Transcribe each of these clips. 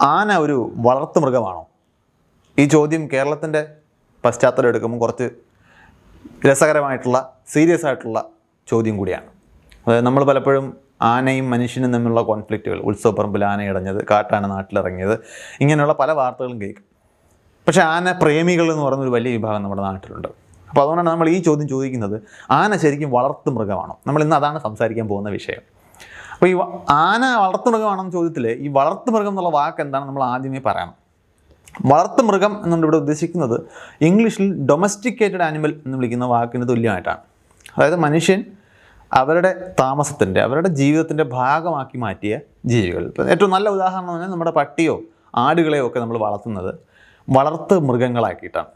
ആന ഒരു വളർത്തു മൃഗമാണോ? ഈ ചോദ്യം കേരളത്തിന്റെ പശ്ചാത്തലം എടുക്കുമ്പോൾ കുറച്ച് രസകരമായിട്ടുള്ള സീരിയസ് ആയിട്ടുള്ള ചോദ്യം കൂടിയാണ്. അതായത് നമ്മൾ പലപ്പോഴും ആനയും മനുഷ്യനും തമ്മിലുള്ള കോൺഫ്ലിക്റ്റുകൾ ഉത്സവപ്പറമ്പിൽ ആന ഇടഞ്ഞത് കാട്ടാന നാട്ടിലിറങ്ങിയത് ഇങ്ങനെയുള്ള പല വാർത്തകളും കേൾക്കും. പക്ഷേ ആന പ്രേമികൾ എന്ന് ഒരു വലിയ വിഭാഗം നമ്മുടെ നാട്ടിലുണ്ട്. അപ്പോൾ അതുകൊണ്ടാണ് നമ്മൾ ഈ ചോദ്യം ചോദിക്കുന്നത് ആന ശരിക്കും വളർത്തു മൃഗമാണോ? നമ്മൾ ഇന്ന് അതാണ് സംസാരിക്കാൻ പോകുന്ന വിഷയം. അപ്പോൾ ഈ ആന വളർത്തു മൃഗമാണെന്ന ചോദ്യത്തിൽ ഈ വളർത്തു മൃഗം എന്നുള്ള വാക്ക് എന്താണ് നമ്മൾ ആദ്യമേ പറയണം. വളർത്തു മൃഗം എന്നുകൊണ്ട് ഇവിടെ ഉദ്ദേശിക്കുന്നത് ഇംഗ്ലീഷിൽ ഡൊമസ്റ്റിക്കേറ്റഡ് ആനിമൽ എന്ന് വിളിക്കുന്ന വാക്കിന് തുല്യമായിട്ടാണ്. അതായത് മനുഷ്യൻ അവരുടെ താമസത്തിന്റെ അവരുടെ ജീവിതത്തിന്റെ ഭാഗമാക്കി മാറ്റിയ ജീവികൾ. ഇപ്പം ഏറ്റവും നല്ല ഉദാഹരണം പറഞ്ഞാൽ നമ്മുടെ പട്ടിയോ ആടുകളെയോ ഒക്കെ നമ്മൾ വളർത്തുന്നത് വളർത്ത് മൃഗങ്ങളാക്കിയിട്ടാണ്.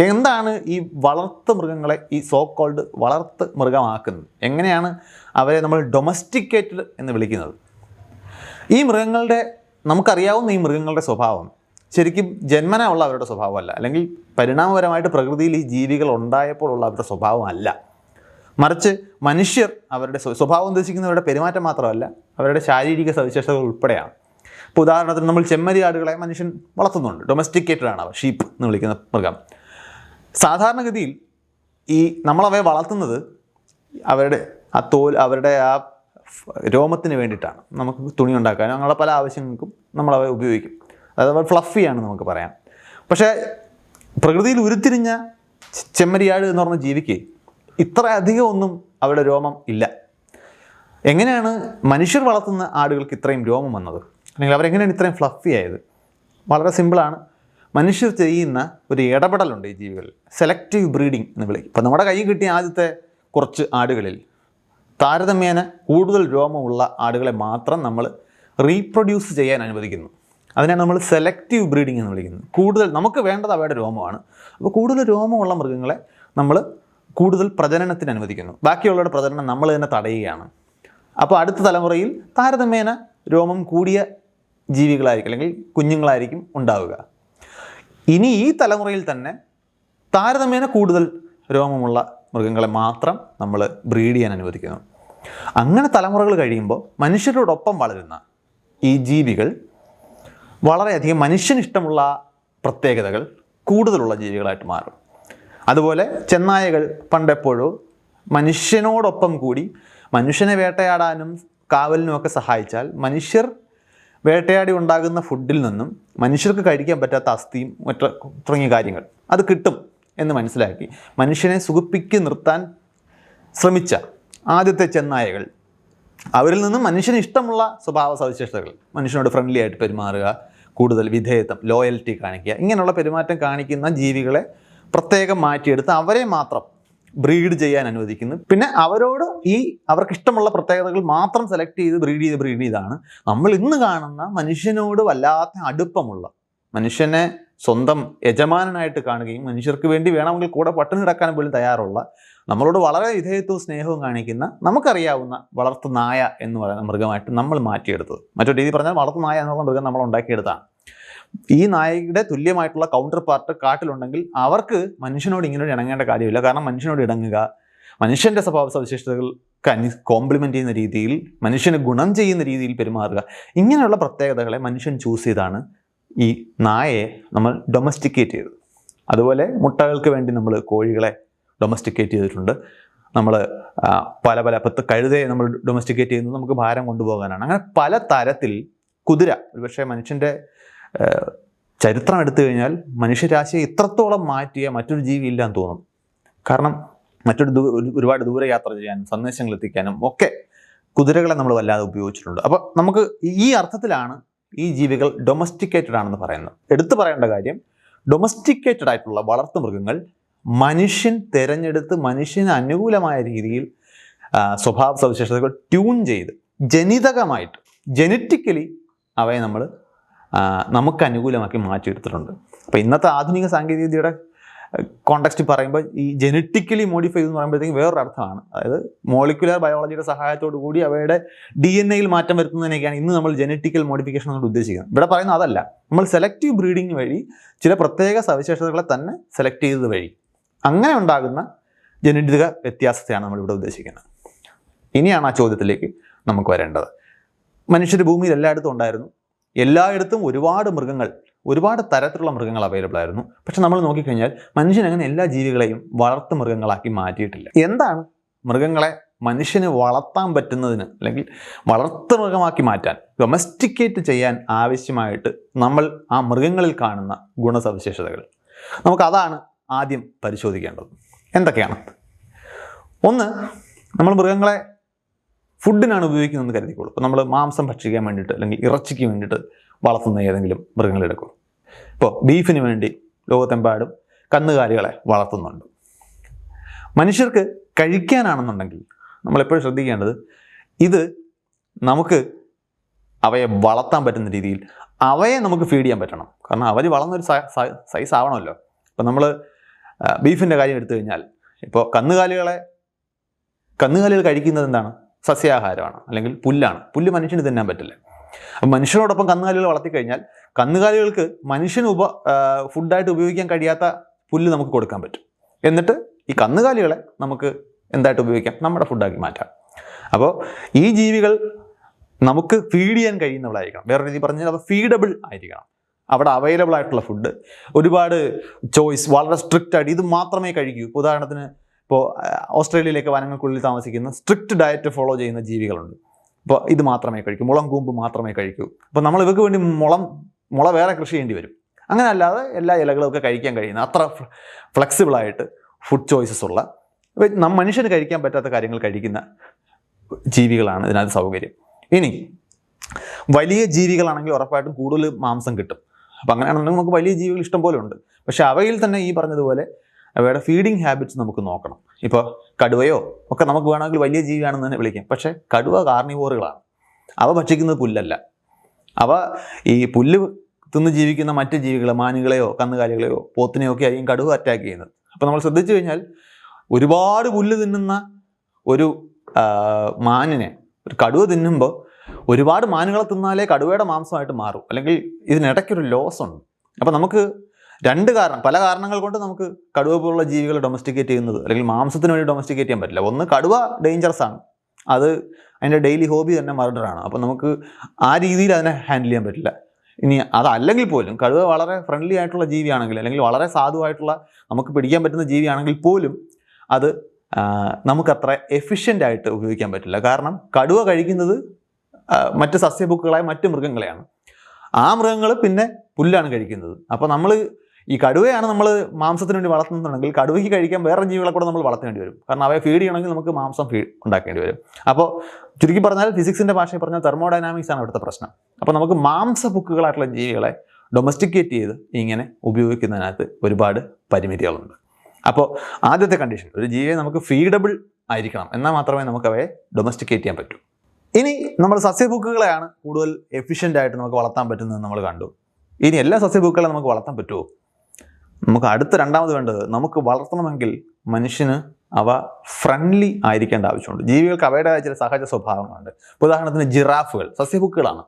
എന്താണ് ഈ വളർത്ത് മൃഗങ്ങളെ ഈ സോ കോൾഡ് വളർത്ത് മൃഗമാക്കുന്നത്? എങ്ങനെയാണ് അവരെ നമ്മൾ ഡൊമസ്റ്റിക്കേറ്റഡ് എന്ന് വിളിക്കുന്നത്? ഈ മൃഗങ്ങളുടെ നമുക്കറിയാവുന്ന ഈ മൃഗങ്ങളുടെ സ്വഭാവം ശരിക്കും ജന്മന ഉള്ള അവരുടെ സ്വഭാവമല്ല. അല്ലെങ്കിൽ പരിണാമപരമായിട്ട് പ്രകൃതിയിൽ ഈ ജീവികൾ ഉണ്ടായപ്പോഴുള്ള അവരുടെ സ്വഭാവമല്ല. മറിച്ച് മനുഷ്യർ അവരുടെ സ്വ- സ്വഭാവം ഉദ്ദേശിക്കുന്നവരുടെ പെരുമാറ്റം മാത്രമല്ല അവരുടെ ശാരീരിക സവിശേഷതകൾ ഉൾപ്പെടെയാണ്. ഇപ്പോൾ ഉദാഹരണത്തിന് നമ്മൾ ചെമ്മരിയാടുകളെ മനുഷ്യൻ വളർത്തുന്നുണ്ട്. ഡൊമസ്റ്റിക്കേറ്റഡ് ആണ് അവർ ഷീപ്പ് എന്ന് വിളിക്കുന്ന മൃഗം. സാധാരണഗതിയിൽ ഈ നമ്മളവയെ വളർത്തുന്നത് അവരുടെ ആ തോൽ അവരുടെ ആ രോമത്തിന് വേണ്ടിയിട്ടാണ്. നമുക്ക് തുണി ഉണ്ടാക്കാനും അങ്ങനെയുള്ള പല ആവശ്യങ്ങൾക്കും നമ്മളവയെ ഉപയോഗിക്കും. അതായത് ഫ്ലഫിയാണ് നമുക്ക് പറയാം. പക്ഷേ പ്രകൃതിയിൽ ഉരുത്തിരിഞ്ഞ ചെമ്മരിയാട് എന്ന് പറഞ്ഞ ജീവിക്ക് ഇത്രയധികം ഒന്നും അവരുടെ രോമം ഇല്ല. എങ്ങനെയാണ് മനുഷ്യർ വളർത്തുന്ന ആടുകൾക്ക് ഇത്രയും രോമം വന്നത്? അല്ലെങ്കിൽ അവരെങ്ങനെയാണ് ഇത്രയും ഫ്ലഫി ആയത്? വളരെ സിമ്പിളാണ് മനുഷ്യർ ചെയ്യുന്ന ഒരു ഇടപെടലുണ്ട് ഈ ജീവികളിൽ. സെലക്റ്റീവ് ബ്രീഡിംഗ് എന്ന് വിളിക്കും. ഇപ്പോൾ നമ്മുടെ കയ്യിൽ കിട്ടിയ ആദ്യത്തെ കുറച്ച് ആടുകളിൽ താരതമ്യേന കൂടുതൽ രോമമുള്ള ആടുകളെ മാത്രം നമ്മൾ റീപ്രൊഡ്യൂസ് ചെയ്യാൻ അനുവദിക്കുന്നു. അതിനാണ് നമ്മൾ സെലക്റ്റീവ് ബ്രീഡിംഗ് എന്ന് വിളിക്കുന്നത് കൂടുതൽ നമുക്ക് വേണ്ടത് അവയുടെ രോമമാണ്. അപ്പോൾ കൂടുതൽ രോമമുള്ള മൃഗങ്ങളെ നമ്മൾ കൂടുതൽ പ്രജനനത്തിന് അനുവദിക്കുന്നു. ബാക്കിയുള്ളവരുടെ പ്രജനനം നമ്മൾ തന്നെ തടയുകയാണ്. അപ്പോൾ അടുത്ത തലമുറയിൽ താരതമ്യേന രോമം കൂടിയ ജീവികളായിരിക്കും അല്ലെങ്കിൽ കുഞ്ഞുങ്ങളായിരിക്കും ഉണ്ടാവുക. ഇനി ഈ തലമുറയിൽ തന്നെ താരതമ്യേന കൂടുതൽ രോമമുള്ള മൃഗങ്ങളെ മാത്രം നമ്മൾ ബ്രീഡ് ചെയ്യാൻ അനുവദിക്കുന്നു. അങ്ങനെ തലമുറകൾ കഴിയുമ്പോൾ മനുഷ്യരോടൊപ്പം വളരുന്ന ഈ ജീവികൾ വളരെയധികം മനുഷ്യനിഷ്ടമുള്ള പ്രത്യേകതകൾ കൂടുതലുള്ള ജീവികളായിട്ട് മാറും. അതുപോലെ ചെന്നായകൾ പണ്ടെപ്പോഴോ മനുഷ്യനോടൊപ്പം കൂടി മനുഷ്യനെ വേട്ടയാടാനും കാവലിനുമൊക്കെ സഹായിച്ചാൽ മനുഷ്യർ വേട്ടയാടി ഉണ്ടാകുന്ന ഫുഡിൽ നിന്നും മനുഷ്യർക്ക് കഴിക്കാൻ പറ്റാത്ത അസ്ഥിയും മറ്റു തുടങ്ങിയ കാര്യങ്ങൾ. അത് കിട്ടും എന്ന് മനസ്സിലാക്കി മനുഷ്യനെ സുഖിപ്പിക്ക് നിർത്താൻ ശ്രമിച്ച ആദ്യത്തെ ചെന്നായകൾ. അവരിൽ നിന്നും മനുഷ്യന് ഇഷ്ടമുള്ള സ്വഭാവ സവിശേഷതകൾ. മനുഷ്യനോട് ഫ്രണ്ട്ലി ആയിട്ട് പെരുമാറുക കൂടുതൽ വിധേയത്വം ലോയൽറ്റി കാണിക്കുക ഇങ്ങനെയുള്ള പെരുമാറ്റം കാണിക്കുന്ന ജീവികളെ പ്രത്യേകം മാറ്റിയെടുത്ത് അവരെ മാത്രം ബ്രീഡ് ചെയ്യാൻ അനുവദിക്കുന്നു. പിന്നെ അവരോട് ഈ അവർക്ക് ഇഷ്ടമുള്ള പ്രത്യേകതകൾ മാത്രം സെലക്ട് ചെയ്ത് ബ്രീഡ് ചെയ്ത് ബ്രീഡ് ചെയ്താണ്. നമ്മൾ ഇന്ന് കാണുന്ന മനുഷ്യനോട് വല്ലാത്ത അടുപ്പമുള്ള മനുഷ്യനെ സ്വന്തം യജമാനായിട്ട് കാണുകയും മനുഷ്യർക്ക് വേണ്ടി വേണമെങ്കിൽ കൂടെ പട്ടിണി കിടക്കാൻ പോലും തയ്യാറുള്ള നമ്മളോട് വളരെ വിധേയത്വവും സ്നേഹവും കാണിക്കുന്ന നമുക്കറിയാവുന്ന വളർത്തു നായ എന്ന് പറയുന്ന മൃഗമായിട്ട് നമ്മൾ മാറ്റിയെടുത്തത്. മറ്റൊരു രീതി പറഞ്ഞാൽ വളർത്തു നായ എന്നുള്ള മൃഗം നമ്മൾ ഉണ്ടാക്കിയെടുത്താണ് ഈ നായയുടെ തുല്യമായിട്ടുള്ള കൗണ്ടർ പാർട്ട് കാട്ടിലുണ്ടെങ്കിൽ അവർക്ക് മനുഷ്യനോട് ഇങ്ങനെ ഇണങ്ങേണ്ട കാര്യമില്ല. കാരണം മനുഷ്യനോട് ഇണങ്ങുക മനുഷ്യന്റെ സ്വഭാവ സവിശേഷതകൾക്ക് അനു കോംപ്ലിമെന്റ് ചെയ്യുന്ന രീതിയിൽ മനുഷ്യന് ഗുണം ചെയ്യുന്ന രീതിയിൽ പെരുമാറുക. ഇങ്ങനെയുള്ള പ്രത്യേകതകളെ മനുഷ്യൻ ചൂസ് ചെയ്താണ് ഈ നായയെ നമ്മൾ ഡൊമസ്റ്റിക്കേറ്റ് ചെയ്തത്. അതുപോലെ മുട്ടകൾക്ക് വേണ്ടി നമ്മൾ കോഴികളെ ഡൊമസ്റ്റിക്കേറ്റ് ചെയ്തിട്ടുണ്ട്. നമ്മൾ പല പല പത്ത് കഴുതയെ നമ്മൾ ഡൊമസ്റ്റിക്കേറ്റ് ചെയ്യുന്നത് നമുക്ക് ഭാരം കൊണ്ടുപോകാനാണ്. അങ്ങനെ പല തരത്തിൽ കുതിര ഒരുപക്ഷെ മനുഷ്യന്റെ ചരിത്രം എടുത്തു കഴിഞ്ഞാൽ മനുഷ്യരാശിയെ ഇത്രത്തോളം മാറ്റിയ മറ്റൊരു ജീവി ഇല്ല എന്ന് തോന്നും. കാരണം മറ്റൊരു ഒരുപാട് ദൂരെ യാത്ര ചെയ്യാനും സന്ദേശങ്ങൾ എത്തിക്കാനും ഒക്കെ കുതിരകളെ നമ്മൾ വല്ലാതെ ഉപയോഗിച്ചിട്ടുണ്ട്. അപ്പോൾ നമുക്ക് ഈ അർത്ഥത്തിലാണ് ഈ ജീവികൾ ഡൊമസ്റ്റിക്കേറ്റഡ് ആണെന്ന് പറയുന്നത്. എടുത്തു പറയേണ്ട കാര്യം ഡൊമസ്റ്റിക്കേറ്റഡ് ആയിട്ടുള്ള വളർത്തു മൃഗങ്ങൾ മനുഷ്യൻ തിരഞ്ഞെടുത്ത് മനുഷ്യന് അനുകൂലമായ രീതിയിൽ സ്വഭാവ സവിശേഷതകൾ ട്യൂൺ ചെയ്ത് ജനിതകമായിട്ട് ജനറ്റിക്കലി അവയെ നമ്മൾ നമുക്ക് അനുകൂലമാക്കി മാറ്റിയെടുത്തിട്ടുണ്ട്. അപ്പോൾ ഇന്നത്തെ ആധുനിക സാങ്കേതികവിദ്യയുടെ കോണ്ടക്സ്റ്റ് പറയുമ്പോൾ ഈ ജനറ്റിക്കലി മോഡിഫൈ എന്ന് പറയുമ്പോഴത്തേക്കും വേറൊരു അർത്ഥമാണ് അതായത് മോളിക്കുലർ ബയോളജിയുടെ സഹായത്തോടു കൂടി അവയുടെ ഡി എൻ എയിൽ മാറ്റം വരുത്തുന്നതിനൊക്കെയാണ് ഇന്ന് നമ്മൾ ജനറ്റിക്കൽ മോഡിഫിക്കേഷൻ കൊണ്ട് ഉദ്ദേശിക്കുന്നത്. ഇവിടെ പറയുന്നത് അതല്ല. നമ്മൾ സെലക്റ്റീവ് ബ്രീഡിംഗ് വഴി ചില പ്രത്യേക സവിശേഷതകളെ തന്നെ സെലക്ട് ചെയ്തത് വഴി അങ്ങനെ ഉണ്ടാകുന്ന ജനിതക വ്യത്യാസത്തെയാണ് നമ്മൾ ഇവിടെ ഉദ്ദേശിക്കുന്നത്. ഇനിയാണ് ആ ചോദ്യത്തിലേക്ക് നമുക്ക് വരേണ്ടത്. മനുഷ്യർ ഭൂമിയിൽ എല്ലായിടത്തും ഉണ്ടായിരുന്നു. എല്ലായിടത്തും ഒരുപാട് മൃഗങ്ങൾ ഒരുപാട് തരത്തിലുള്ള മൃഗങ്ങൾ അവൈലബിൾ ആയിരുന്നു. പക്ഷെ നമ്മൾ നോക്കിക്കഴിഞ്ഞാൽ മനുഷ്യൻ അങ്ങനെ എല്ലാ ജീവികളെയും വളർത്തു മൃഗങ്ങളാക്കി മാറ്റിയിട്ടില്ല. എന്താണ് മൃഗങ്ങളെ മനുഷ്യന് വളർത്താൻ പറ്റുന്നതിന് അല്ലെങ്കിൽ വളർത്തു മൃഗമാക്കി മാറ്റാൻ ഡൊമസ്റ്റിക്കേറ്റ് ചെയ്യാൻ ആവശ്യമായിട്ട് നമ്മൾ ആ മൃഗങ്ങളിൽ കാണുന്ന ഗുണസവിശേഷതകൾ. നമുക്കതാണ് ആദ്യം പരിശോധിക്കേണ്ടത്. എന്തൊക്കെയാണ്? ഒന്ന് നമ്മൾ മൃഗങ്ങളെ ഫുഡിനാണ് ഉപയോഗിക്കുന്നതെന്ന് കരുതിക്കോളൂ. ഇപ്പോൾ നമ്മൾ മാംസം ഭക്ഷിക്കാൻ വേണ്ടിയിട്ട് അല്ലെങ്കിൽ ഇറച്ചിക്ക് വേണ്ടിയിട്ട് വളർത്തുന്ന ഏതെങ്കിലും മൃഗങ്ങളെടുക്കും ഇപ്പോൾ ബീഫിന് വേണ്ടി ലോകത്തെമ്പാടും കന്നുകാലികളെ വളർത്തുന്നുണ്ട്. മനുഷ്യർക്ക് കഴിക്കാനാണെന്നുണ്ടെങ്കിൽ നമ്മളെപ്പോഴും ശ്രദ്ധിക്കേണ്ടത് ഇത് നമുക്ക് അവയെ വളർത്താൻ പറ്റുന്ന രീതിയിൽ അവയെ നമുക്ക് ഫീഡ് ചെയ്യാൻ പറ്റണം. കാരണം അവർ വളർന്നൊരു സൈസ് ആവണമല്ലോ. ഇപ്പം നമ്മൾ ബീഫിന്റെ കാര്യം എടുത്തു കഴിഞ്ഞാൽ ഇപ്പോൾ കന്നുകാലികളെ കന്നുകാലികൾ കഴിക്കുന്നത് എന്താണ്? സസ്യാഹാരമാണ് അല്ലെങ്കിൽ പുല്ലാണ്. പുല്ല് മനുഷ്യന് തിന്നാൻ പറ്റില്ല. അപ്പം മനുഷ്യനോടൊപ്പം കന്നുകാലികൾ വളർത്തിക്കഴിഞ്ഞാൽ കന്നുകാലികൾക്ക് മനുഷ്യന് ഉപ ഫുഡായിട്ട് ഉപയോഗിക്കാൻ കഴിയാത്ത പുല്ല് നമുക്ക് കൊടുക്കാൻ പറ്റും. എന്നിട്ട് ഈ കന്നുകാലികളെ നമുക്ക് എന്തായിട്ട് ഉപയോഗിക്കാം? നമ്മുടെ ഫുഡാക്കി മാറ്റാം. അപ്പോൾ ഈ ജീവികൾ നമുക്ക് ഫീഡ് ചെയ്യാൻ കഴിയുന്നവളായിരിക്കണം. വേറെ രീതി പറഞ്ഞാൽ അത് ഫീഡബിൾ ആയിരിക്കണം. അവിടെ അവൈലബിൾ ആയിട്ടുള്ള ഫുഡ് ഒരുപാട് ചോയ്സ് വളരെ സ്ട്രിക്റ്റ് ആയിട്ട് ഇത് മാത്രമേ കഴിക്കൂ. ഉദാഹരണത്തിന് ഇപ്പോൾ ഓസ്ട്രേലിയയിലേക്ക് വനങ്ങൾക്കുള്ളിൽ താമസിക്കുന്ന സ്ട്രിക്റ്റ് ഡയറ്റ് ഫോളോ ചെയ്യുന്ന ജീവികളുണ്ട്. ഇപ്പോൾ ഇത് മാത്രമേ കഴിക്കൂ മുളം കൂമ്പ് മാത്രമേ കഴിക്കൂ. അപ്പോൾ നമ്മൾ ഇവർക്ക് വേണ്ടി മുളം മുള വേറെ കൃഷി ചെയ്യേണ്ടി വരും. അങ്ങനെ അല്ലാതെ എല്ലാ ഇലകളും ഒക്കെ കഴിക്കാൻ കഴിയുന്ന അത്ര ഫ്ലെക്സിബിളായിട്ട് ഫുഡ് ചോയ്സസ് ഉള്ള മനുഷ്യന് കഴിക്കാൻ പറ്റാത്ത കാര്യങ്ങൾ കഴിക്കുന്ന ജീവികളാണ് ഇതിനകത്ത് സൗകര്യം. ഇനി വലിയ ജീവികളാണെങ്കിൽ ഉറപ്പായിട്ടും കൂടുതൽ മാംസം കിട്ടും. അപ്പം അങ്ങനെയാണെന്നുണ്ടെങ്കിൽ നമുക്ക് വലിയ ജീവികൾ ഇഷ്ടം പോലെ ഉണ്ട്. പക്ഷേ അവയിൽ തന്നെ ഈ പറഞ്ഞതുപോലെ അവയുടെ ഫീഡിങ് ഹാബിറ്റ്സ് നമുക്ക് നോക്കണം. ഇപ്പോൾ കടുവയോ ഒക്കെ നമുക്ക് വേണമെങ്കിൽ വലിയ ജീവിയാണെന്ന് തന്നെ വിളിക്കാം. പക്ഷേ കടുവ കാർണിവോറുകളാണ് അവ ഭക്ഷിക്കുന്നത് പുല്ലല്ല. അവ ഈ പുല്ല് തിന്ന് ജീവിക്കുന്ന മറ്റ് ജീവികളെ മാനുകളെയോ കന്നുകാലികളെയോ പോത്തിനെയോ ഒക്കെ ആയിരിക്കും കടുവ അറ്റാക്ക് ചെയ്യുന്നത്. അപ്പോൾ നമ്മൾ ശ്രദ്ധിച്ചു കഴിഞ്ഞാൽ ഒരുപാട് പുല്ല് തിന്നുന്ന ഒരു മാനിനെ ഒരു കടുവ തിന്നുമ്പോൾ ഒരുപാട് മാനുകളെ തിന്നാലേ കടുവയുടെ മാംസമായിട്ട് മാറും. അല്ലെങ്കിൽ ഇതിനിടയ്ക്കൊരു ലോസ് ഉണ്ട്. അപ്പോൾ നമുക്ക് രണ്ട് കാരണം. പല കാരണങ്ങൾ കൊണ്ട് നമുക്ക് കടുവ പോലുള്ള ജീവികളെ ഡൊമസ്റ്റിക്കേറ്റ് ചെയ്യുന്നത് അല്ലെങ്കിൽ മാംസത്തിന് വേണ്ടി ഡൊമസ്റ്റിക്കേറ്റ് ചെയ്യാൻ പറ്റില്ല. ഒന്ന് കടുവ ഡേഞ്ചറസ് ആണ്. അത് അതിന്റെ ഡെയിലി ഹോബി തന്നെ മർഡറാണ് അപ്പോൾ നമുക്ക് ആ രീതിയിൽ അതിനെ ഹാൻഡിൽ ചെയ്യാൻ പറ്റില്ല. ഇനി അതല്ലെങ്കിൽ പോലും കടുവ വളരെ ഫ്രണ്ട്ലി ആയിട്ടുള്ള ജീവിയാണെങ്കിൽ അല്ലെങ്കിൽ വളരെ സാധുവായിട്ടുള്ള നമുക്ക് പിടിക്കാൻ പറ്റുന്ന ജീവിയാണെങ്കിൽ പോലും അത് നമുക്കത്ര എഫിഷ്യന്റ് ആയിട്ട് ഉപയോഗിക്കാൻ പറ്റില്ല. കാരണം കടുവ കഴിക്കുന്നത് മറ്റ് സസ്യബുക്കുകളായ മറ്റ് മൃഗങ്ങളെയാണ്. ആ മൃഗങ്ങൾ പിന്നെ പുല്ലാണ് കഴിക്കുന്നത്. അപ്പോൾ നമ്മൾ ഈ കടുവയാണ് നമ്മൾ മാംസത്തിന് വേണ്ടി വളർത്തുന്നുണ്ടെങ്കിൽ കടുവയ്ക്ക് കഴിക്കാൻ വേറെ ജീവികളെ കൂടെ നമ്മൾ വളർത്തേണ്ടി വരും. കാരണം അവയെ ഫീഡ് ചെയ്യണമെങ്കിൽ നമുക്ക് മാംസം ഫീഡ് ഉണ്ടാക്കേണ്ടി വരും. അപ്പോൾ ചുരുക്കി പറഞ്ഞാൽ ഫിസിക്സിന്റെ ഭാഷയിൽ പറഞ്ഞാൽ തെർമോഡൈനാമിക്സ് ആണ് ഇവിടുത്തെ പ്രശ്നം. അപ്പോൾ നമുക്ക് മാംസ ബുക്കുകളായിട്ടുള്ള ജീവികളെ ഡൊമസ്റ്റിക്കേറ്റ് ചെയ്ത് ഇങ്ങനെ ഉപയോഗിക്കുന്നതിനകത്ത് ഒരുപാട് പരിമിതികളുണ്ട്. അപ്പോൾ ആദ്യത്തെ കണ്ടീഷൻ ഒരു ജീവിയെ നമുക്ക് ഫീഡബിൾ ആയിരിക്കണം. എന്നാൽ മാത്രമേ നമുക്ക് അവയെ ഡൊമസ്റ്റിക്കേറ്റ് ചെയ്യാൻ പറ്റൂ. ഇനി നമ്മൾ സസ്യബുക്കുകളെയാണ് കൂടുതൽ എഫിഷ്യന്റ് ആയിട്ട് നമുക്ക് വളർത്താൻ പറ്റുന്നത് നമ്മൾ കണ്ടു. ഇനി എല്ലാ സസ്യബുക്കുകളെ നമുക്ക് വളർത്താൻ പറ്റുമോ? നമുക്ക് അടുത്ത രണ്ടാമത് വേണ്ടത് നമുക്ക് വളർത്തണമെങ്കിൽ മനുഷ്യന് അവ ഫ്രണ്ട്ലി ആയിരിക്കേണ്ട ആവശ്യമുണ്ട്. ജീവികൾക്ക് അവയുടേതായ ചില സഹജ സ്വഭാവങ്ങളുണ്ട്. ഉദാഹരണത്തിന് ജിറാഫുകൾ സസ്യബുക്കുകളാണ്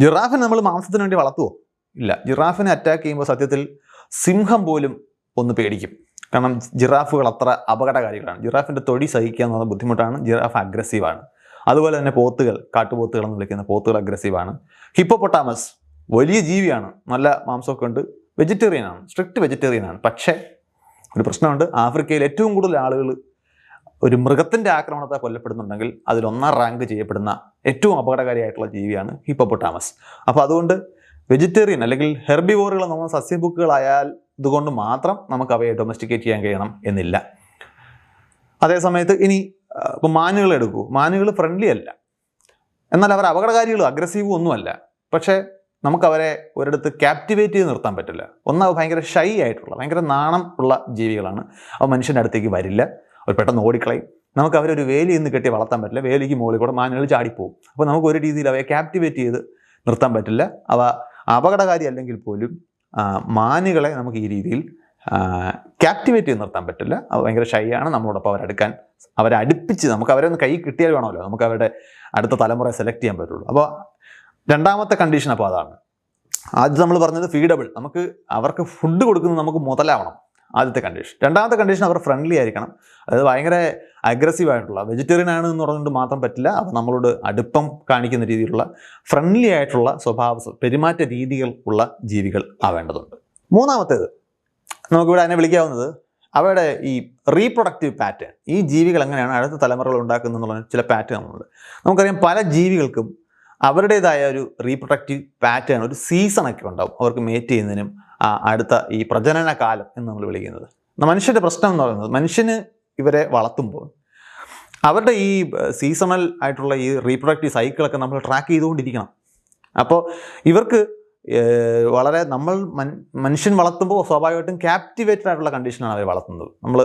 ജിറാഫിനെ നമ്മൾ മാംസത്തിന് വേണ്ടി വളർത്തുമോ ഇല്ല. ജിറാഫിനെ അറ്റാക്ക് ചെയ്യുമ്പോൾ സത്യത്തിൽ സിംഹം പോലും ഒന്ന് പേടിക്കും. കാരണം ജിറാഫുകൾ അത്ര അപകടകാരികളാണ്. ജിറാഫിന്റെ തൊടി സഹിക്കുക എന്ന് ബുദ്ധിമുട്ടാണ്. ജിറാഫ് അഗ്രസീവാണ് അതുപോലെ തന്നെ പോത്തുകൾ കാട്ടുപോത്തുകൾ എന്ന് വിളിക്കുന്ന പോത്തുകൾ അഗ്രസീവാണ് ഹിപ്പോപൊട്ടാമസ് വലിയ ജീവിയാണ്. നല്ല മാംസമൊക്കെ ഉണ്ട്. വെജിറ്റേറിയൻ ആണ്. സ്ട്രിക്റ്റ് വെജിറ്റേറിയൻ ആണ്. പക്ഷേ ഒരു പ്രശ്നമുണ്ട്. ആഫ്രിക്കയിൽ ഏറ്റവും കൂടുതൽ ആളുകൾ ഒരു മൃഗത്തിന്റെ ആക്രമണത്തെ കൊല്ലപ്പെടുന്നുണ്ടെങ്കിൽ അതിൽ ഒന്നാം റാങ്ക് ചെയ്യപ്പെടുന്ന ഏറ്റവും അപകടകാരിയായിട്ടുള്ള ജീവിയാണ് ഹിപ്പോപ്പൊട്ടാമസ് അപ്പോൾ അതുകൊണ്ട് വെജിറ്റേറിയൻ അല്ലെങ്കിൽ ഹെർബിവോറുകൾ നമ്മൾ സസ്യബുക്കുകളായാൽ ഇതുകൊണ്ട് മാത്രം നമുക്ക് അവയെ ഡൊമസ്റ്റിക്കേറ്റ് ചെയ്യാൻ കഴിയണം എന്നില്ല. അതേസമയത്ത് ഇനി ഇപ്പോൾ മാനുകൾ എടുക്കൂ. മാനുകൾ ഫ്രണ്ട്ലി അല്ല. എന്നാൽ അവർ അപകടകാരികളും അഗ്രസീവും ഒന്നുമല്ല. പക്ഷേ നമുക്ക് അവരെ ഒരിടത്ത് ക്യാപ്റ്റിവേറ്റ് ചെയ്ത് നിർത്താൻ പറ്റില്ല. ഒന്ന് അവ ഭയങ്കര ഷൈ ആയിട്ടുള്ള ഭയങ്കര നാണം ഉള്ള ജീവികളാണ്. അവ മനുഷ്യന്റെ അടുത്തേക്ക് വരില്ല. അവർ പെട്ടെന്ന് ഓടിക്കളയും. നമുക്ക് അവരൊരു വേലി നിന്ന് കെട്ടി വളർത്താൻ പറ്റില്ല. വേലിക്ക് മുകളിൽ കൂടെ മാനുകൾ ചാടിപ്പോവും. അപ്പോൾ നമുക്ക് ഒരു രീതിയിൽ അവയെ ക്യാപ്റ്റിവേറ്റ് ചെയ്ത് നിർത്താൻ പറ്റില്ല. അവ അപകടകാരി അല്ലെങ്കിൽ പോലും മാനുകളെ നമുക്ക് ഈ രീതിയിൽ ക്യാപ്റ്റിവേറ്റ് ചെയ്ത് നിർത്താൻ പറ്റില്ല. അവ ഭയങ്കര ഷൈ ആണ്. നമ്മളോടൊപ്പം അവരെടുക്കാൻ അവരെ അടുപ്പിച്ച് നമുക്ക് അവരെ ഒന്ന് കൈ കിട്ടിയാൽ വേണമല്ലോ. നമുക്ക് അവരുടെ അടുത്ത തലമുറയെ സെലക്ട് ചെയ്യാൻ പറ്റുള്ളൂ. അപ്പോൾ രണ്ടാമത്തെ കണ്ടീഷൻ അപ്പോൾ അതാണ്. ആദ്യം നമ്മൾ പറഞ്ഞത് ഫീഡബിൾ നമുക്ക് അവർക്ക് ഫുഡ് കൊടുക്കുന്നത് നമുക്ക് മുതലാവണം. ആദ്യത്തെ കണ്ടീഷൻ രണ്ടാമത്തെ കണ്ടീഷൻ അവർ ഫ്രണ്ട്ലി ആയിരിക്കണം. അതായത് ഭയങ്കര അഗ്രസീവ് ആയിട്ടുള്ള വെജിറ്റേറിയൻ ആണ് എന്ന് പറഞ്ഞുകൊണ്ട് മാത്രം പറ്റില്ല. അപ്പോൾ നമ്മളോട് അടുപ്പം കാണിക്കുന്ന രീതിയിലുള്ള ഫ്രണ്ട്ലി ആയിട്ടുള്ള സ്വഭാവ പെരുമാറ്റ രീതികൾ ഉള്ള ജീവികൾ ആവേണ്ടതുണ്ട്. മൂന്നാമത്തേത് നമുക്കിവിടെ അതിനെ വിളിക്കാവുന്നത് അവയുടെ ഈ റീപ്രൊഡക്റ്റീവ് പാറ്റേൺ ഈ ജീവികൾ എങ്ങനെയാണ് അടുത്ത തലമുറകൾ ഉണ്ടാക്കുന്നത് എന്നുള്ള ചില പാറ്റേണുണ്ട് നമുക്കറിയാം പല ജീവികൾക്കും അവരുടേതായ ഒരു റീപ്രൊഡക്റ്റീവ് പാറ്റേൺ ഒരു സീസണൊക്കെ ഉണ്ടാവും. അവർക്ക് മേറ്റ് ചെയ്യുന്നതിനും അടുത്ത ഈ പ്രജനന കാലം എന്ന് നമ്മൾ വിളിക്കുന്നത്. മനുഷ്യന്റെ പ്രശ്നം എന്ന് പറയുന്നത് മനുഷ്യന് ഇവരെ വളർത്തുമ്പോൾ അവരുടെ ഈ സീസണൽ ആയിട്ടുള്ള ഈ റീപ്രൊഡക്റ്റീവ് സൈക്കിളൊക്കെ നമ്മൾ ട്രാക്ക് ചെയ്തുകൊണ്ടിരിക്കണം. അപ്പോൾ ഇവർക്ക് വളരെ നമ്മൾ മനുഷ്യൻ വളർത്തുമ്പോൾ സ്വാഭാവികമായിട്ടും ക്യാപ്റ്റിവേറ്റഡ് ആയിട്ടുള്ള കണ്ടീഷനാണ് അവരെ വളർത്തുന്നത്. നമ്മൾ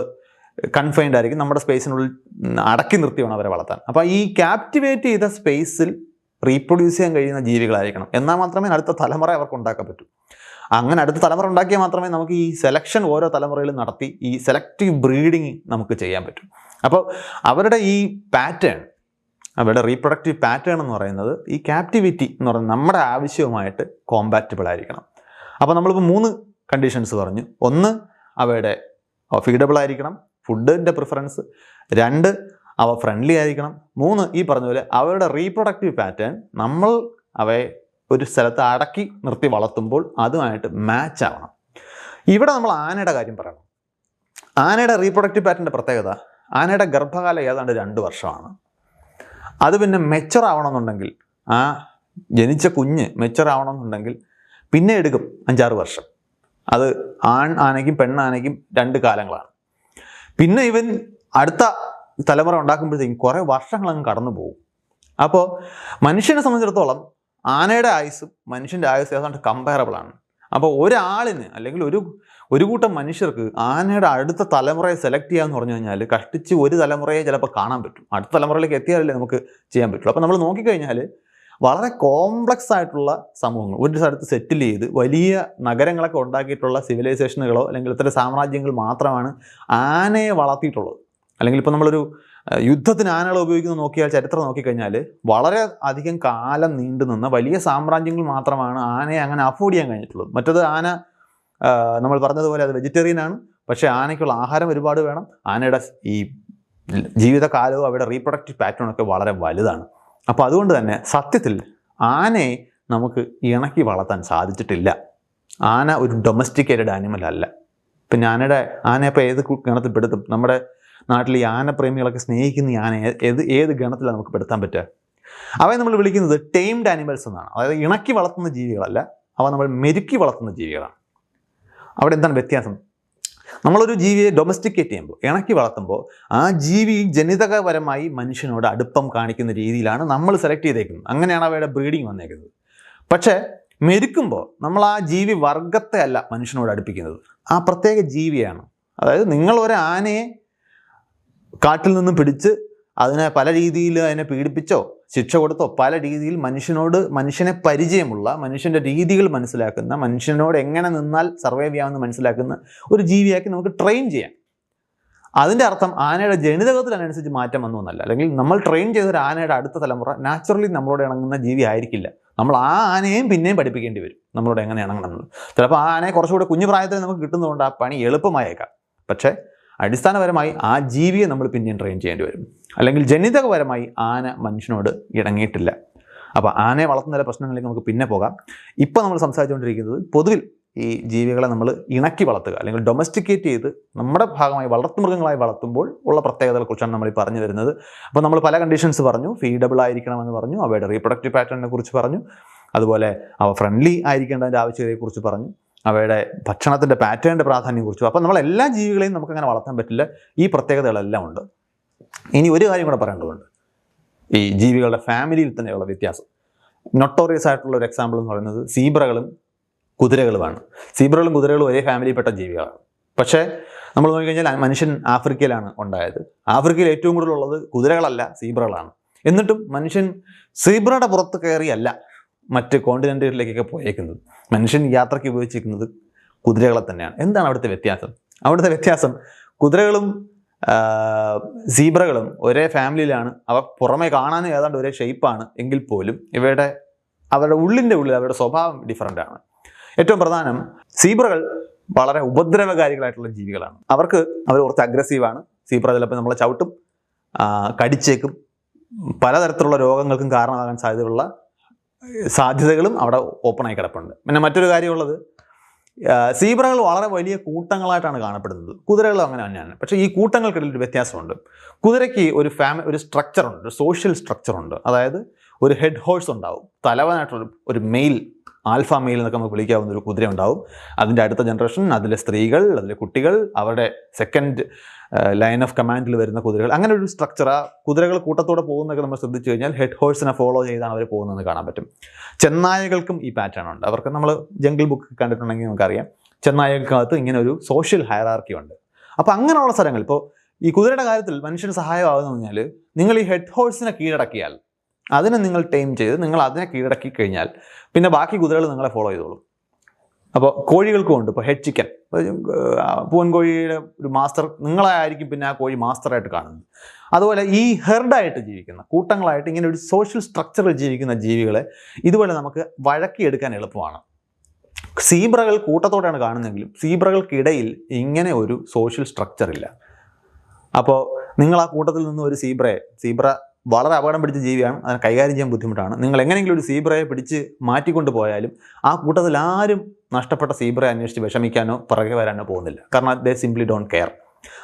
കൺഫൈൻഡ് ആയിരിക്കും. നമ്മുടെ സ്പേസിനുള്ളിൽ അടക്കി നിർത്തി വേണം അവരെ വളർത്താൻ. അപ്പോൾ ഈ ക്യാപ്റ്റിവേറ്റ് ചെയ്ത സ്പേസിൽ റീപ്രൊഡ്യൂസ് ചെയ്യാൻ കഴിയുന്ന ജീവികളായിരിക്കണം. എന്നാൽ മാത്രമേ അടുത്ത തലമുറ അവർക്ക് ഉണ്ടാക്കാൻ പറ്റൂ. അങ്ങനെ അടുത്ത തലമുറ ഉണ്ടാക്കിയാൽ മാത്രമേ നമുക്ക് ഈ സെലക്ഷൻ ഓരോ തലമുറയിലും നടത്തി ഈ സെലക്റ്റീവ് ബ്രീഡിങ് നമുക്ക് ചെയ്യാൻ പറ്റും. അപ്പോൾ അവരുടെ ഈ പാറ്റേൺ അവരുടെ റീപ്രൊഡക്റ്റീവ് പാറ്റേൺ എന്ന് പറയുന്നത് ഈ ക്യാപ്റ്റിവിറ്റി എന്ന് പറയുന്നത് നമ്മുടെ ആവശ്യവുമായിട്ട് കോമ്പാറ്റബിൾ ആയിരിക്കണം. അപ്പോൾ നമ്മളിപ്പോൾ മൂന്ന് കണ്ടീഷൻസ് പറഞ്ഞു. ഒന്ന് അവയുടെ ഫീഡബിൾ ആയിരിക്കണം. ഫുഡിന്റെ പ്രിഫറൻസ് രണ്ട് അവ ഫ്രണ്ട്ലി ആയിരിക്കണം. മൂന്ന് ഈ പറഞ്ഞ പോലെ അവരുടെ റീപ്രൊഡക്റ്റീവ് പാറ്റേൺ നമ്മൾ അവയെ ഒരു സ്ഥലത്ത് അടക്കി നിർത്തി വളർത്തുമ്പോൾ അതുമായിട്ട് മാച്ച് ആവണം. ഇവിടെ നമ്മൾ ആനയുടെ കാര്യം പറയണം. ആനയുടെ റീപ്രൊഡക്റ്റീവ് പാറ്റേണിന്റെ പ്രത്യേകത ആനയുടെ ഗർഭകാലം ഏതാണ്ട് രണ്ട് വർഷമാണ്. അത് പിന്നെ മെച്ചർ ആവണമെന്നുണ്ടെങ്കിൽ ആ ജനിച്ച കുഞ്ഞ് മെച്ചർ ആവണമെന്നുണ്ടെങ്കിൽ പിന്നെ എടുക്കും അഞ്ചാറ് വർഷം. അത് ആൺ ആനയ്ക്കും പെണ്ണാനയ്ക്കും രണ്ട് കാലങ്ങളാണ്. പിന്നെ ഇവൻ അടുത്ത തലമുറ ഉണ്ടാക്കുമ്പോഴത്തേക്കും കുറേ വർഷങ്ങളങ്ങ് കടന്നു പോകും. അപ്പോൾ മനുഷ്യനെ സംബന്ധിച്ചിടത്തോളം ആനയുടെ ആയുസ്സും മനുഷ്യന്റെ ആയുസ് ഏതാണ്ട് കമ്പയറബിളാണ് അപ്പോൾ ഒരാളിന് അല്ലെങ്കിൽ ഒരു ഒരു കൂട്ടം മനുഷ്യർക്ക് ആനയുടെ അടുത്ത തലമുറയെ സെലക്ട് ചെയ്യാന്ന് പറഞ്ഞു കഴിഞ്ഞാൽ കഷ്ടിച്ച് ഒരു തലമുറയെ ചിലപ്പോൾ കാണാൻ പറ്റും. അടുത്ത തലമുറയിലേക്ക് എത്തിയാലല്ലേ നമുക്ക് ചെയ്യാൻ പറ്റുള്ളൂ. അപ്പോൾ നമ്മൾ നോക്കിക്കഴിഞ്ഞാൽ വളരെ കോംപ്ലക്സ് ആയിട്ടുള്ള സമൂഹങ്ങൾ ഒരു സ്ഥലത്ത് സെറ്റിൽ ചെയ്ത് വലിയ നഗരങ്ങളൊക്കെ ഉണ്ടാക്കിയിട്ടുള്ള സിവിലൈസേഷനുകളോ അല്ലെങ്കിൽ ഇത്തരം സാമ്രാജ്യങ്ങൾ മാത്രമാണ് ആനയെ വളർത്തിയിട്ടുള്ളത്. അല്ലെങ്കിൽ ഇപ്പോൾ നമ്മളൊരു യുദ്ധത്തിന് ആനകളെ ഉപയോഗിക്കുന്നത് നോക്കിയാൽ ചരിത്രം നോക്കിക്കഴിഞ്ഞാൽ വളരെ അധികം കാലം നീണ്ടു നിന്ന വലിയ സാമ്രാജ്യങ്ങൾ മാത്രമാണ് ആനയെ അങ്ങനെ അഫോർഡ് ചെയ്യാൻ കഴിഞ്ഞിട്ടുള്ളത്. മറ്റത് ആന നമ്മൾ പറഞ്ഞതുപോലെ അത് വെജിറ്റേറിയൻ ആണ്. പക്ഷേ ആനയ്ക്കുള്ള ആഹാരം ഒരുപാട് വേണം. ആനയുടെ ഈ ജീവിതകാലവും അവരുടെ റീപ്രൊഡക്റ്റീവ് പാറ്റേൺ ഒക്കെ വളരെ വലുതാണ്. അപ്പോൾ അതുകൊണ്ട് തന്നെ സത്യത്തിൽ ആനയെ നമുക്ക് ഇണക്കി വളർത്താൻ സാധിച്ചിട്ടില്ല. ആന ഒരു ഡൊമസ്റ്റിക്കേറ്റഡ് ആനിമൽ അല്ല. ഇപ്പം ആനയുടെ ആനയെ ഇപ്പോൾ ഏത് കിണത്തിൽ പെടുത്തും നമ്മുടെ നാട്ടിൽ ഈ ആനപ്രേമികളൊക്കെ സ്നേഹിക്കുന്ന ആന ഏത് ഏത് ഗണത്തിലാണ് നമുക്ക് പെടുത്താൻ പറ്റുക? അവയെ നമ്മൾ വിളിക്കുന്നത് ടൈംഡ് ആനിമൽസ് എന്നാണ്. അതായത് ഇണക്കി വളർത്തുന്ന ജീവികളല്ല അവ നമ്മൾ മെരുക്കി വളർത്തുന്ന ജീവികളാണ്. അവിടെ എന്താണ് വ്യത്യാസം? നമ്മളൊരു ജീവിയെ ഡൊമസ്റ്റിക്കേറ്റ് ചെയ്യുമ്പോൾ ഇണക്കി വളർത്തുമ്പോൾ ആ ജീവി ജനിതകപരമായി മനുഷ്യനോട് അടുപ്പം കാണിക്കുന്ന രീതിയിലാണ് നമ്മൾ സെലക്ട് ചെയ്തേക്കുന്നത്. അങ്ങനെയാണ് അവയുടെ ബ്രീഡിങ് വന്നേക്കുന്നത്. പക്ഷേ മെരുക്കുമ്പോൾ നമ്മൾ ആ ജീവി വർഗത്തെ അല്ല മനുഷ്യനോട് അടുപ്പിക്കുന്നത്. ആ പ്രത്യേക ജീവിയാണ്. അതായത് നിങ്ങൾ ഒരു ആനയെ കാട്ടിൽ നിന്നും പിടിച്ച് അതിനെ പല രീതിയിൽ അതിനെ പീഡിപ്പിച്ചോ ശിക്ഷ കൊടുത്തോ പല രീതിയിൽ മനുഷ്യനോട് മനുഷ്യനെ പരിചയമുള്ള മനുഷ്യന്റെ രീതികൾ മനസ്സിലാക്കുന്ന മനുഷ്യനോട് എങ്ങനെ നിന്നാൽ സർവൈവ് ചെയ്യാമെന്ന് മനസ്സിലാക്കുന്ന ഒരു ജീവിയാക്കി നമുക്ക് ട്രെയിൻ ചെയ്യാം. അതിന്റെ അർത്ഥം ആനയുടെ ജനിതകത്തിൽ അതിനനുസരിച്ച് മാറ്റം വന്നു എന്നല്ല. അല്ലെങ്കിൽ നമ്മൾ ട്രെയിൻ ചെയ്ത ഒരു ആനയുടെ അടുത്ത തലമുറ നാച്ചുറലി നമ്മളോട് ഇണങ്ങുന്ന ജീവി ആയിരിക്കില്ല. നമ്മൾ ആ ആനയെയും പിന്നെയും പഠിപ്പിക്കേണ്ടി വരും നമ്മളോട് എങ്ങനെ ഇണങ്ങണം എന്നുള്ളത് ചിലപ്പോൾ ആ ആനയെ കുറച്ചുകൂടെ കുഞ്ഞു പ്രായത്തിൽ നമുക്ക് കിട്ടുന്നതുകൊണ്ട് ആ പണി എളുപ്പമായേക്കാം. പക്ഷേ അടിസ്ഥാനപരമായി ആ ജീവിയെ നമ്മൾ പിന്നെയും ട്രെയിൻ ചെയ്യേണ്ടി വരും. അല്ലെങ്കിൽ ജനിതകപരമായി ആന മനുഷ്യനോട് ഇണങ്ങിയിട്ടില്ല അപ്പോൾ ആനയെ വളർത്തുന്ന പ്രശ്നങ്ങളിലേക്ക് നമുക്ക് പിന്നെ പോകാം. ഇപ്പോൾ നമ്മൾ സംസാരിച്ചുകൊണ്ടിരിക്കുന്നത് പൊതുവിൽ ഈ ജീവികളെ നമ്മൾ ഇണക്കി വളർത്തുക അല്ലെങ്കിൽ ഡൊമസ്റ്റിക്കേറ്റ് ചെയ്ത് നമ്മുടെ ഭാഗമായി വളർത്തുമൃഗങ്ങളായി വളർത്തുമ്പോൾ ഉള്ള പ്രത്യേകതകളെക്കുറിച്ചാണ് നമ്മൾ ഈ പറഞ്ഞു വരുന്നത്. അപ്പോൾ നമ്മൾ പല കണ്ടീഷൻസ് പറഞ്ഞു. ഫീഡബിൾ ആയിരിക്കണമെന്ന് പറഞ്ഞു. അവയുടെ റീപ്രൊഡക്റ്റീവ് പാറ്റേണിനെ കുറിച്ച് പറഞ്ഞു. അതുപോലെ അവ ഫ്രണ്ട്ലി ആയിരിക്കേണ്ടതിന്റെ ആവശ്യകതയെക്കുറിച്ച് പറഞ്ഞു. അവയുടെ ഭക്ഷണത്തിന്റെ പാറ്റേണിന്റെ പ്രാധാന്യം കുറിച്ചു. അപ്പോൾ നമ്മൾ എല്ലാ ജീവികളെയും നമുക്ക് അങ്ങനെ വളർത്താൻ പറ്റില്ല. ഈ പ്രത്യേകതകളെല്ലാം ഉണ്ട്. ഇനി ഒരു കാര്യം കൂടെ പറയേണ്ടതുണ്ട്. ഈ ജീവികളുടെ ഫാമിലിയിൽ തന്നെയുള്ള വ്യത്യാസം. നൊട്ടോറിയസ് ആയിട്ടുള്ള ഒരു എക്സാമ്പിൾ എന്ന് പറയുന്നത് സീബ്രകളും കുതിരകളുമാണ്. സീബ്രകളും കുതിരകളും ഒരേ ഫാമിലിയിൽപ്പെട്ട ജീവികളാണ്. പക്ഷേ നമ്മൾ നോക്കിക്കഴിഞ്ഞാൽ മനുഷ്യൻ ആഫ്രിക്കയിലാണ് ഉണ്ടായത്. ആഫ്രിക്കയിൽ ഏറ്റവും കൂടുതലുള്ളത് കുതിരകളല്ല സീബ്രകളാണ്. എന്നിട്ടും മനുഷ്യൻ സീബ്രയുടെ പുറത്ത് കയറിയല്ല. മറ്റ് കോണ്ടിനെന്റുകളിലേക്കൊക്കെ പോയേക്കുന്നത്. മനുഷ്യൻ യാത്രയ്ക്ക് ഉപയോഗിച്ചിരിക്കുന്നത് കുതിരകളെ തന്നെയാണ്. എന്താണ് അവിടുത്തെ വ്യത്യാസം? അവിടുത്തെ വ്യത്യാസം കുതിരകളും സീബ്രകളും ഒരേ ഫാമിലിയിലാണ്. അവ പുറമെ കാണാനും ഏതാണ്ട് ഒരേ ഷെയ്പ്പാണ് എങ്കിൽ പോലും ഇവയുടെ അവരുടെ ഉള്ളിന്റെ ഉള്ളിൽ അവരുടെ സ്വഭാവം ഡിഫറന്റ് ആണ്. ഏറ്റവും പ്രധാനം സീബ്രകൾ വളരെ ഉപദ്രവകാരികളായിട്ടുള്ള ജീവികളാണ്. അവർക്ക് അവർ കുറച്ച് അഗ്രസീവാണ് സീബ്ര ചിലപ്പോൾ നമ്മളെ ചവിട്ടും കടിച്ചേക്കും. പലതരത്തിലുള്ള രോഗങ്ങൾക്കും കാരണമാകാൻ സാധ്യതയുള്ള സാധ്യതകളും അവിടെ ഓപ്പണായി കിടപ്പുണ്ട്. പിന്നെ മറ്റൊരു കാര്യമുള്ളത് സീബ്രകൾ വളരെ വലിയ കൂട്ടങ്ങളായിട്ടാണ് കാണപ്പെടുന്നത്. കുതിരകളും അങ്ങനെ തന്നെയാണ്. പക്ഷേ ഈ കൂട്ടങ്ങൾക്കിടയിൽ ഒരു വ്യത്യാസമുണ്ട്. കുതിരയ്ക്ക് ഒരു ഫാമിലി ഒരു സ്ട്രക്ചറുണ്ട് ഒരു സോഷ്യൽ സ്ട്രക്ചറുണ്ട് അതായത് ഒരു ഹെഡ് ഹോഴ്സ് ഉണ്ടാവും. തലവനായിട്ടുള്ള ഒരു മെയിൽ ആൽഫ മെയിൽ എന്നൊക്കെ നമുക്ക് വിളിക്കാവുന്ന ഒരു കുതിര ഉണ്ടാവും. അതിന്റെ അടുത്ത ജനറേഷൻ അതിലെ സ്ത്രീകൾ അതിലെ കുട്ടികൾ അവരുടെ സെക്കൻഡ് ലൈൻ ഓഫ് കമാൻഡിൽ വരുന്ന കുതിരകൾ. അങ്ങനെ ഒരു സ്ട്രക്ചർ ആ കുതിരകൾ കൂട്ടത്തോടെ പോകുന്നതൊക്കെ നമ്മൾ ശ്രദ്ധിച്ചു കഴിഞ്ഞാൽ ഹെഡ് ഹോഴ്സിനെ ഫോളോ ചെയ്താണ് അവർ പോകുന്നതെന്ന് കാണാൻ പറ്റും. ചെന്നായകൾക്കും ഈ പാറ്റേൺ ഉണ്ട്. അവർക്ക് നമ്മൾ ജംഗിൾ ബുക്ക് കണ്ടിട്ടുണ്ടെങ്കിൽ നമുക്കറിയാം. ചെന്നായകൾക്കകത്ത് ഇങ്ങനെ ഒരു സോഷ്യൽ ഹയറാർക്കി ഉണ്ട്. അപ്പോൾ അങ്ങനെയുള്ള സ്ഥലങ്ങൾ. ഇപ്പോൾ ഈ കുതിരയുടെ കാര്യത്തിൽ മനുഷ്യന് സഹായമാകുന്നു പറഞ്ഞാൽ നിങ്ങൾ ഈ ഹെഡ് ഹോഴ്സിനെ കീഴടക്കിയാൽ അതിനെ നിങ്ങൾ ടൈം ചെയ്ത് നിങ്ങൾ അതിനെ കീഴടക്കി കഴിഞ്ഞാൽ പിന്നെ ബാക്കി കുതിരകൾ നിങ്ങളെ ഫോളോ ചെയ്തോളും. അപ്പോൾ കോഴികൾക്കും ഉണ്ട്. ഇപ്പോൾ ഹെഡ് ചിക്കൻ പൂവൻ കോഴിയുടെ ഒരു മാസ്റ്റർ നിങ്ങളായിരിക്കും പിന്നെ ആ കോഴി മാസ്റ്ററായിട്ട് കാണുന്നത്. അതുപോലെ ഈ ഹെർഡായിട്ട് ജീവിക്കുന്ന കൂട്ടങ്ങളായിട്ട് ഇങ്ങനെ ഒരു സോഷ്യൽ സ്ട്രക്ചറിൽ ജീവിക്കുന്ന ജീവികളെ ഇതുപോലെ നമുക്ക് വഴക്കിയെടുക്കാൻ എളുപ്പമാണ്. സീബ്രകൾ കൂട്ടത്തോടെയാണ് കാണുന്നതെങ്കിലും സീബ്രകൾക്കിടയിൽ ഇങ്ങനെ ഒരു സോഷ്യൽ സ്ട്രക്ചർ ഇല്ല. അപ്പോൾ നിങ്ങൾ ആ കൂട്ടത്തിൽ നിന്ന് ഒരു സീബ്രയെ സീബ്ര വളരെ അപകടം പിടിച്ച ജീവിയാണ്. അതിനെ കൈകാര്യം ചെയ്യാൻ ബുദ്ധിമുട്ടാണ്. നിങ്ങൾ എങ്ങനെയെങ്കിലും ഒരു സീബ്രയെ പിടിച്ച് മാറ്റിക്കൊണ്ട് പോയാലും ആ കൂട്ടത്തിൽ ആരും നഷ്ടപ്പെട്ട സീബ്രയെ അന്വേഷിച്ച് വിഷമിക്കാനോ പുറകെ വരാനോ പോകുന്നില്ല. കാരണം ദേ സിംപ്ലി ഡോണ്ട് കെയർ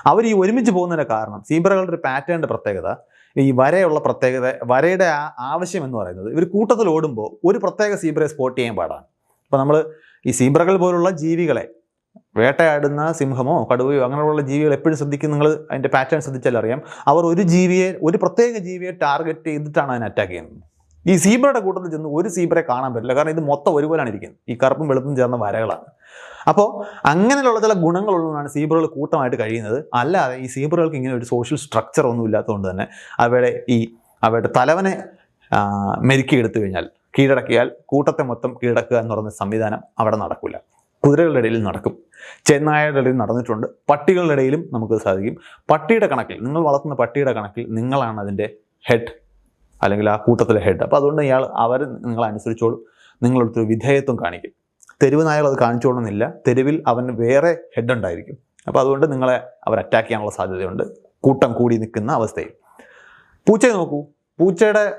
അവർ ഈ ഒരുമിച്ച് പോകുന്നതിന്റെ കാരണം സീബ്രകളുടെ ഒരു പാറ്റേണിന്റെ പ്രത്യേകത ഈ വരയുള്ള പ്രത്യേകത വരയുടെ ആ ആവശ്യം എന്ന് പറയുന്നത് ഇവർ കൂട്ടത്തിൽ ഓടുമ്പോൾ ഒരു പ്രത്യേക സീബ്രയെ സ്പോട്ട് ചെയ്യാൻ പാടാണ്. അപ്പോൾ നമ്മൾ ഈ സീബ്രകൾ പോലുള്ള ജീവികളെ വേട്ടയാടുന്ന സിംഹമോ കടുവയോ അങ്ങനെയുള്ള ജീവികൾ എപ്പോഴും ശ്രദ്ധിക്കും നിങ്ങൾ അതിന്റെ പാറ്റേൺ ശ്രദ്ധിച്ചാൽ അറിയാം. അവർ ഒരു ജീവിയെ ഒരു പ്രത്യേക ജീവിയെ ടാർഗറ്റ് ചെയ്തിട്ടാണ് അതിനെ അറ്റാക്ക് ചെയ്യുന്നത്. ഈ സീബ്രയുടെ കൂട്ടത്തിൽ ചെന്ന് ഒരു സീബ്രയെ കാണാൻ പറ്റില്ല. കാരണം ഇത് മൊത്തം ഒരുപോലെയാണ് ഇരിക്കുന്നത്. ഈ കറുപ്പും വെളുപ്പും ചേർന്ന വരകളാണ്. അപ്പോൾ അങ്ങനെയുള്ള ചില ഗുണങ്ങളുള്ളതാണ് സീബ്രകൾ കൂട്ടമായിട്ട് കഴിയുന്നത്. അല്ലാതെ ഈ സീബ്രകൾക്ക് ഇങ്ങനെ ഒരു സോഷ്യൽ സ്ട്രക്ചർ ഒന്നും ഇല്ലാത്തതുകൊണ്ട് തന്നെ അവയുടെ ഈ അവയുടെ തലവനെ മെരുക്കി മെരുക്കിയെടുത്തു കഴിഞ്ഞാൽ കീഴടക്കിയാൽ കൂട്ടത്തെ മൊത്തം കീഴടക്കുക എന്ന് പറയുന്ന സംവിധാനം അവിടെ നടക്കില്ല. കുതിരകളുടെ ഇടയിൽ നടക്കും. ചെന്നായയുടെ ഇടയിൽ നടന്നിട്ടുണ്ട്. പട്ടികളുടെ ഇടയിലും നമുക്ക് സാധിക്കും. പട്ടിയുടെ കണക്കിൽ നിങ്ങൾ വളർത്തുന്ന പട്ടിയുടെ കണക്കിൽ നിങ്ങളാണ് അതിന്റെ ഹെഡ് അല്ലെങ്കിൽ ആ കൂട്ടത്തിലെ ഹെഡ് അപ്പോൾ അതുകൊണ്ട് ഇയാൾ അവർ നിങ്ങളെ അനുസരിച്ചോളും. നിങ്ങളടുത്തൊരു വിധേയത്വം കാണിക്കും. തെരുവ് നായകൾ അത് കാണിച്ചോളണമെന്നില്ല തെരുവിൽ അവന് വേറെ ഹെഡ് ഉണ്ടായിരിക്കും. അപ്പോൾ അതുകൊണ്ട് നിങ്ങളെ അവർ അറ്റാക്ക് ചെയ്യാനുള്ള സാധ്യതയുണ്ട്. കൂട്ടം കൂടി നിൽക്കുന്ന അവസ്ഥയിൽ. പൂച്ചയെ നോക്കൂ. പൂച്ചയുടെ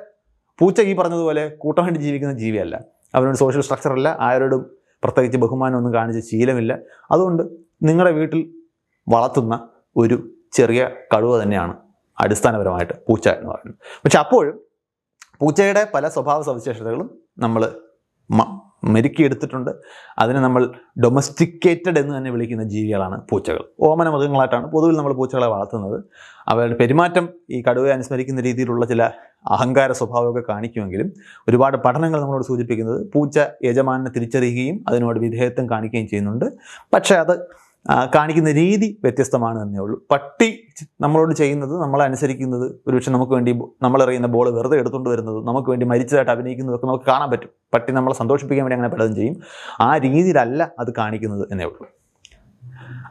പൂച്ച ഈ പറഞ്ഞതുപോലെ കൂട്ടമായിട്ട് ജീവിക്കുന്ന ജീവിയല്ല. അവനൊരു സോഷ്യൽ സ്ട്രക്ചർ അല്ല. ആരോടും പ്രത്യേകിച്ച് ബഹുമാനമൊന്നും കാണിച്ച ശീലമില്ല. അതുകൊണ്ട് നിങ്ങളുടെ വീട്ടിൽ വളർത്തുന്ന ഒരു ചെറിയ കടുവ തന്നെയാണ് അടിസ്ഥാനപരമായിട്ട് പൂച്ച എന്ന് പറയുന്നത്. പക്ഷെ അപ്പോഴും പൂച്ചയുടെ പല സ്വഭാവ സവിശേഷതകളും നമ്മൾ മെരുക്കിയെടുത്തിട്ടുണ്ട്. അതിനെ നമ്മൾ ഡൊമസ്റ്റിക്കേറ്റഡ് എന്ന് തന്നെ വിളിക്കുന്ന ജീവികളാണ് പൂച്ചകൾ. ഓമന മൃഗങ്ങളായിട്ടാണ് പൊതുവിൽ നമ്മൾ പൂച്ചകളെ വളർത്തുന്നത്. അവരുടെ പെരുമാറ്റം ഈ കടുവയെ അനുസ്മരിക്കുന്ന രീതിയിലുള്ള ചില അഹങ്കാര സ്വഭാവമൊക്കെ കാണിക്കുമെങ്കിലും ഒരുപാട് പഠനങ്ങൾ നമ്മളോട് സൂചിപ്പിക്കുന്നത് പൂച്ച യജമാനെ തിരിച്ചറിയുകയും അതിനോട് വിധേയത്വം കാണിക്കുകയും ചെയ്യുന്നുണ്ട്. പക്ഷേ അത് കാണിക്കുന്ന രീതി വ്യത്യസ്തമാണ് എന്നേ ഉള്ളൂ. പട്ടി നമ്മളോട് ചെയ്യുന്നത് നമ്മളെ അനുസരിക്കുന്നത് ഒരുപക്ഷെ നമുക്ക് വേണ്ടി നമ്മളെറിയുന്ന ബോൾ വെറുതെ എടുത്തുകൊണ്ട് വരുന്നത് നമുക്ക് വേണ്ടി മരിച്ചതായിട്ട് അഭിനയിക്കുന്നതൊക്കെ നമുക്ക് കാണാൻ പറ്റും. പട്ടി നമ്മളെ സന്തോഷിപ്പിക്കാൻ വേണ്ടി അങ്ങനെ പലതും ചെയ്യും. ആ രീതിയിലല്ല അത് കാണിക്കുന്നത് എന്നേ ഉള്ളൂ.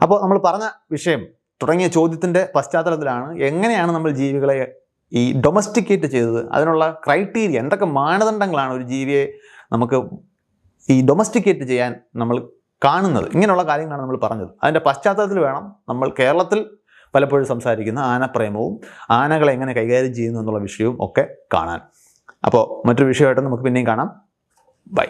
അപ്പോൾ നമ്മൾ പറഞ്ഞ വിഷയം തുടങ്ങിയ ചോദ്യത്തിന്റെ പശ്ചാത്തലത്തിലാണ് എങ്ങനെയാണ് നമ്മൾ ജീവികളെ ഈ ഡൊമസ്റ്റിക്കേറ്റ് ചെയ്തത് അതിനുള്ള ക്രൈറ്റീരിയ എന്തൊക്കെ മാനദണ്ഡങ്ങളാണ് ഒരു ജീവിയെ നമുക്ക് ഈ ഡൊമസ്റ്റിക്കേറ്റ് ചെയ്യാൻ നമ്മൾ കാണുന്നത്. ഇങ്ങനെയുള്ള കാര്യങ്ങളാണ് നമ്മൾ പറഞ്ഞത്. അതിന്റെ പശ്ചാത്തലത്തിൽ വേണം നമ്മൾ കേരളത്തിൽ പലപ്പോഴും സംസാരിക്കുന്ന ആനപ്രേമവും ആനകളെ എങ്ങനെ കൈകാര്യം ചെയ്യുന്നു എന്നുള്ള വിഷയവും ഒക്കെ കാണാൻ. അപ്പോൾ മറ്റൊരു വിഷയമായിട്ട് നമുക്ക് പിന്നെയും കാണാം. ബൈ.